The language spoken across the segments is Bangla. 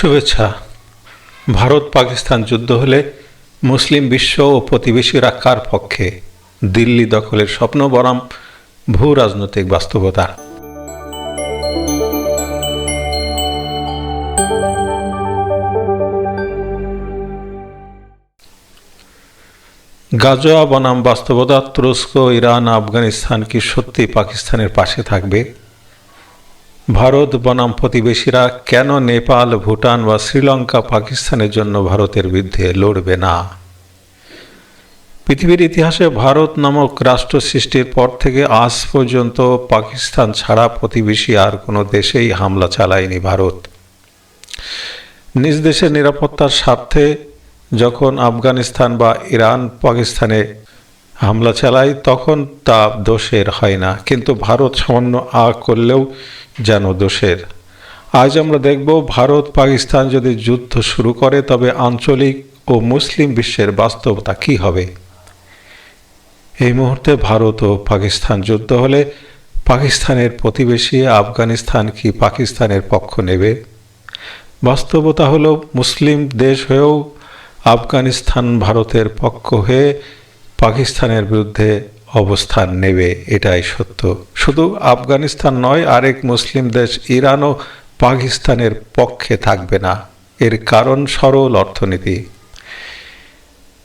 শুভেচ্ছা। ভারত পাকিস্তান যুদ্ধ হলে মুসলিম বিশ্ব ও প্রতিবেশীরা কার পক্ষে? দিল্লি দখলের স্বপ্ন বরাম ভূ রাজনৈতিক বাস্তবতা। গাজোয়া বনাম বাস্তবতা তুরস্ক, ইরান, আফগানিস্তান কি সত্যি পাকিস্তানের পাশে থাকবে? ভারত বনাম প্রতিবেশীরা কেন নেপাল, ভুটান বা শ্রীলঙ্কা পাকিস্তানের জন্য ভারতের বিরুদ্ধে লড়বে না? পৃথিবীর ইতিহাসে ভারত নামক রাষ্ট্র সৃষ্টির পর থেকে আজ পর্যন্ত পাকিস্তান ছাড়া প্রতিবেশী আর কোনো দেশেই হামলা চালায়নি ভারত। নিজ দেশের নিরাপত্তার স্বার্থে যখন আফগানিস্তান বা ইরান পাকিস্তানে হামলা চালায়, তখন তা দোষের হয় না। কিন্তু ভারত সামান্য আ করলেও যেন দোষের। আজ আমরা দেখব, ভারত পাকিস্তান যদি যুদ্ধ শুরু করে, তবে আঞ্চলিক ও মুসলিম বিশ্বের বাস্তবতা কী হবে? এই মুহূর্তে ভারত ও পাকিস্তান যুদ্ধ হলে পাকিস্তানের প্রতিবেশী আফগানিস্তান কি পাকিস্তানের পক্ষ নেবে? বাস্তবতা হলো, মুসলিম দেশ হয়েও আফগানিস্তান ভারতের পক্ষ হয়ে পাকিস্তানের বিরুদ্ধে অবস্থান নেবে, এটাই সত্য। শুধু আফগানিস্তান নয়, আরেক মুসলিম দেশ ইরানও পাকিস্তানের পক্ষে থাকবে না। এর কারণ সরল অর্থনীতি।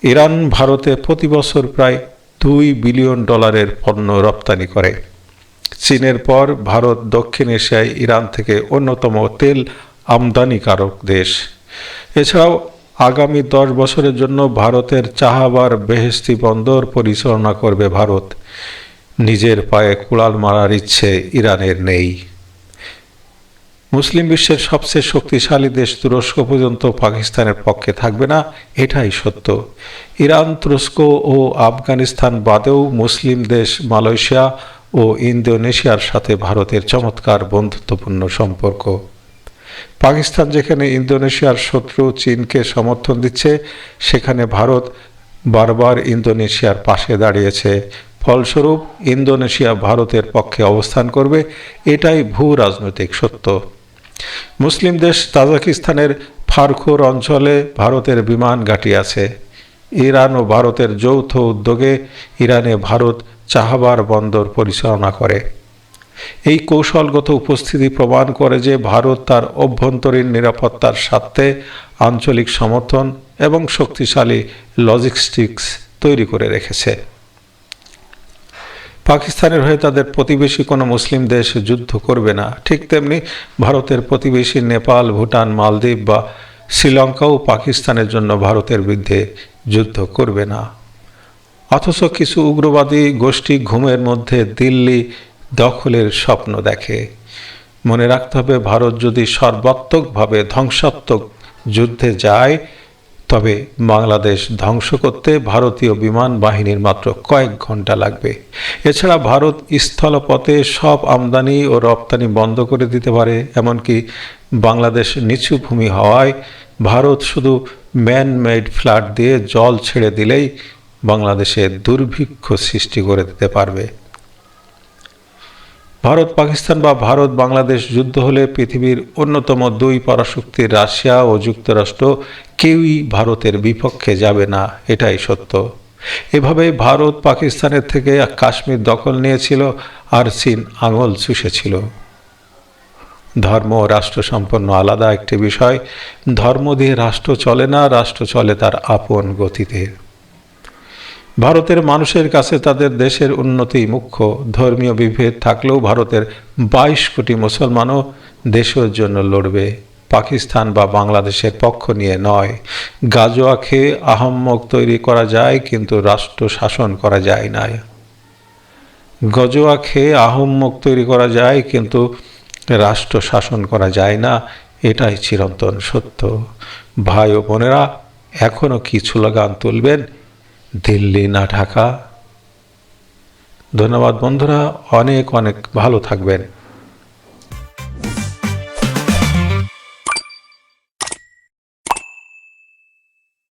ইরান ভারতে প্রতি বছর প্রায় দুই বিলিয়ন ডলারের পণ্য রপ্তানি করে। চীনের পর ভারত দক্ষিণ এশিয়ায় ইরান থেকে অন্যতম তেল আমদানিকারক দেশ। এছাড়াও আগামী দশ বছরের জন্য ভারতের চাহাবার বেহেস্তি বন্দর পরিচালনা করবে ভারত। নিজের পায়ে কুড়াল মারার ইচ্ছে ইরানের নেই। মুসলিম বিশ্বের সবচেয়ে শক্তিশালী দেশ তুরস্ক পর্যন্ত পাকিস্তানের পক্ষে থাকবে না, এটাই সত্য। ইরান, তুরস্ক ও আফগানিস্তান বাদেও মুসলিম দেশ মালয়েশিয়া ও ইন্দোনেশিয়ার সাথে ভারতের চমৎকার বন্ধুত্বপূর্ণ সম্পর্ক। পাকিস্তান যেখানে ইন্দোনেশিয়ার শত্রু চীনকে সমর্থন দিচ্ছে, সেখানে ভারত বারবার ইন্দোনেশিয়ার পাশে দাঁড়িয়েছে। ফলস্বরূপ, ইন্দোনেশিয়া ভারতের পক্ষে অবস্থান করবে, এটাই ভূ রাজনৈতিক সত্য। মুসলিম দেশ তাজাকিস্তানের ফারখুর অঞ্চলে ভারতের বিমান ঘাঁটি আছে। ইরান ও ভারতের যৌথ উদ্যোগে ইরানে ভারত চাহাবার বন্দর পরিচালনা করে। এই কৌশলগত উপস্থিতি প্রমাণ করে যে ভারত তার অভ্যন্তরীণ নিরাপত্তার স্বার্থে আঞ্চলিক সমর্থন এবং শক্তিশালী লজিস্টিক্স তৈরি করে রেখেছে। পাকিস্তানের হয়ে তাদের প্রতিবেশী কোনো মুসলিম দেশ যুদ্ধ করবে না। ঠিক তেমনি ভারতের প্রতিবেশী নেপাল, ভুটান, মালদ্বীপ বা শ্রীলঙ্কাও পাকিস্তানের জন্য ভারতের বিরুদ্ধে যুদ্ধ করবে না। অথচ কিছু উগ্রবাদী গোষ্ঠী ঘুমের মধ্যে দিল্লি দখলের স্বপ্ন দেখে। মনে রাখতে হবে, ভারত যদি সর্বাত্মকভাবে ধ্বংসাত্মক যুদ্ধে যায়, তবে বাংলাদেশ ধ্বংস করতে ভারতীয় বিমান বাহিনীর মাত্র কয়েক ঘণ্টা লাগবে। এছাড়া ভারত স্থলপথে সব আমদানি ও রপ্তানি বন্ধ করে দিতে পারে, এমনকি বাংলাদেশ নিচু ভূমি হওয়ায় ভারত শুধু ম্যান মেড ফ্ল্যাট দিয়ে জল ছেড়ে দিলেই বাংলাদেশে দুর্ভিক্ষ সৃষ্টি করে দিতে পারবে। ভারত, পাকিস্তান বা ভারত, বাংলাদেশ যুদ্ধ হলে পৃথিবীর অন্যতম দুই পরাশক্তির রাশিয়া ও যুক্তরাষ্ট্র কেউই ভারতের বিপক্ষে যাবে না, এটাই সত্য। এভাবে ভারত, পাকিস্তানের থেকে কাশ্মীর দখল নিয়েছিল আর চীন আঙুল চুষেছিল। ধর্ম ও রাষ্ট্র সম্পন্ন আলাদা একটি বিষয়, ধর্ম দিয়ে রাষ্ট্র চলে না, রাষ্ট্র চলে তার আপন গতিতে। ভারতের মানুষের কাছে তাদের দেশের উন্নতি মুখ্য। ধর্মীয় বিভেদ থাকলেও ভারতের বাইশ কোটি মুসলমানও দেশের জন্য লড়বে। পাকিস্তান বা বাংলাদেশের পক্ষ নিয়ে নয়। গাজোয়া খেয়ে আহম্মক তৈরি করা যায়, কিন্তু রাষ্ট্র শাসন করা যায় না। গজোয়া খেয়ে আহম্মক তৈরি করা যায়, কিন্তু রাষ্ট্র শাসন করা যায় না। এটাই চিরন্তন সত্য। ভাই ও বোনেরা এখনও কি স্লোগান তুলবেন। দিল্লি না ঢাকা। ধন্যবাদ বন্ধুরা অনেক অনেক ভালো থাকবেন।